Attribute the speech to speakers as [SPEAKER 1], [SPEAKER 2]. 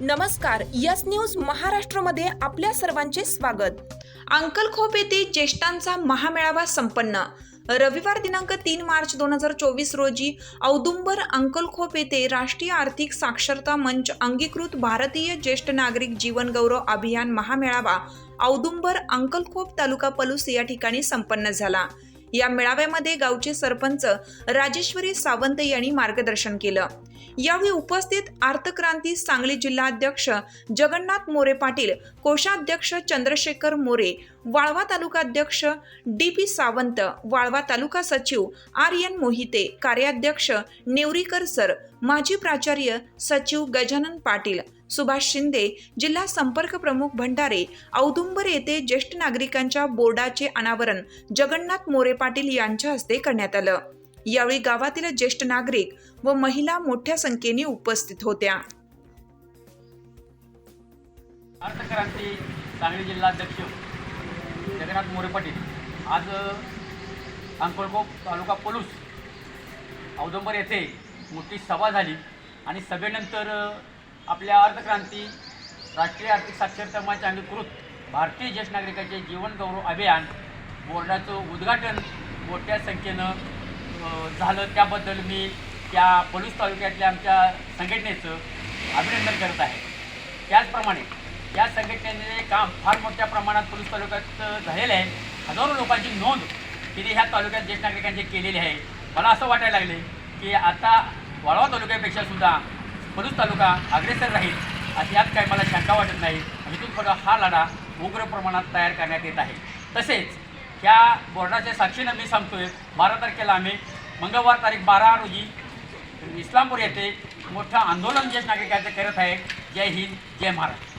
[SPEAKER 1] नमस्कार yes news महाराष्ट्रमध्ये आपल्या सर्वांचे स्वागत. अंकलखोप येथे ज्येष्ठांचा महामेळावा संपन्न. रविवार दिनांक तीन मार्च दोन हजार चोवीस रोजी औदुंबर अंकलखोप येथे राष्ट्रीय आर्थिक साक्षरता मंच अंगीकृत भारतीय ज्येष्ठ नागरिक जीवन गौरव अभियान महामेळावा औदुंबर अंकलखोप तालुका पलूस या ठिकाणी संपन्न झाला. या मेळाव्यामध्ये गावचे सरपंच राजेश्वरी सावंत यांनी मार्गदर्शन केलं. यावेळी उपस्थित आर्थक्रांती सांगली जिल्हाध्यक्ष जगन्नाथ मोरे पाटील कोषाध्यक्ष चंद्रशेखर मोरे वाळवा तालुकाध्यक्ष डी पी सावंत वाळवा तालुका सचिव आर एन मोहिते कार्याध्यक्ष नेवरीकर सर माजी प्राचार्य सचिव गजानन पाटील सुभाष शिंदे जिल्हा संपर्क प्रमुख भंडारे औदुंबर येथे ज्येष्ठ नागरिकांच्या बोर्डाचे अनावरण जगन्नाथ मोरे पाटील यांच्या हस्ते करण्यात आलं. यावेळी गावातील ज्येष्ठ नागरिक व महिला मोठ्या संख्येने उपस्थित होत्या.
[SPEAKER 2] अर्थक्रांती सांगली जिल्हाध्यक्ष जगन्नाथ मोरे पाटील. आज अंकोलकोप तालुका पलूस औदंबर येथे मोठी सभा झाली आणि सभेनंतर आपल्या अर्थक्रांती राष्ट्रीय आर्थिक साक्षरता मंच अंगीकृत भारतीय ज्येष्ठ नागरिकांचे जीवन गौरव अभियान बोर्डाचं उद्घाटन मोठ्या संख्येनं झालं. त्याबद्दल मी त्या पलूस तालुक्यातल्या आमच्या संघटनेचं अभिनंदन करत आहे. त्याचप्रमाणे या संघटनेचे काम फार मोठ्या प्रमाणात पोलीस तालुक्यात झालेले आहे हजारो लोकांची नोंद तिने ह्या तालुक्यात ज्येष्ठ नागरिकांची केलेली आहे. मला असं वाटायला लागले की आता वाळवा तालुक्यापेक्षा सुद्धा पोलीस तालुका अग्रेसर राहील. अशी यात काही मला शंका वाटत नाही. इथून पुढं हा लढा उग्र प्रमाणात तयार करण्यात येत आहे. तसेच ह्या बोर्डाच्या साक्षीनं मी सांगतोय बारा तारखेला आम्ही मंगळवार तारीख बारा रोजी इस्लामपूर येथे मोठं आंदोलन ज्येष्ठ नागरिकांचं करत आहे. जय हिंद जय महाराष्ट्र.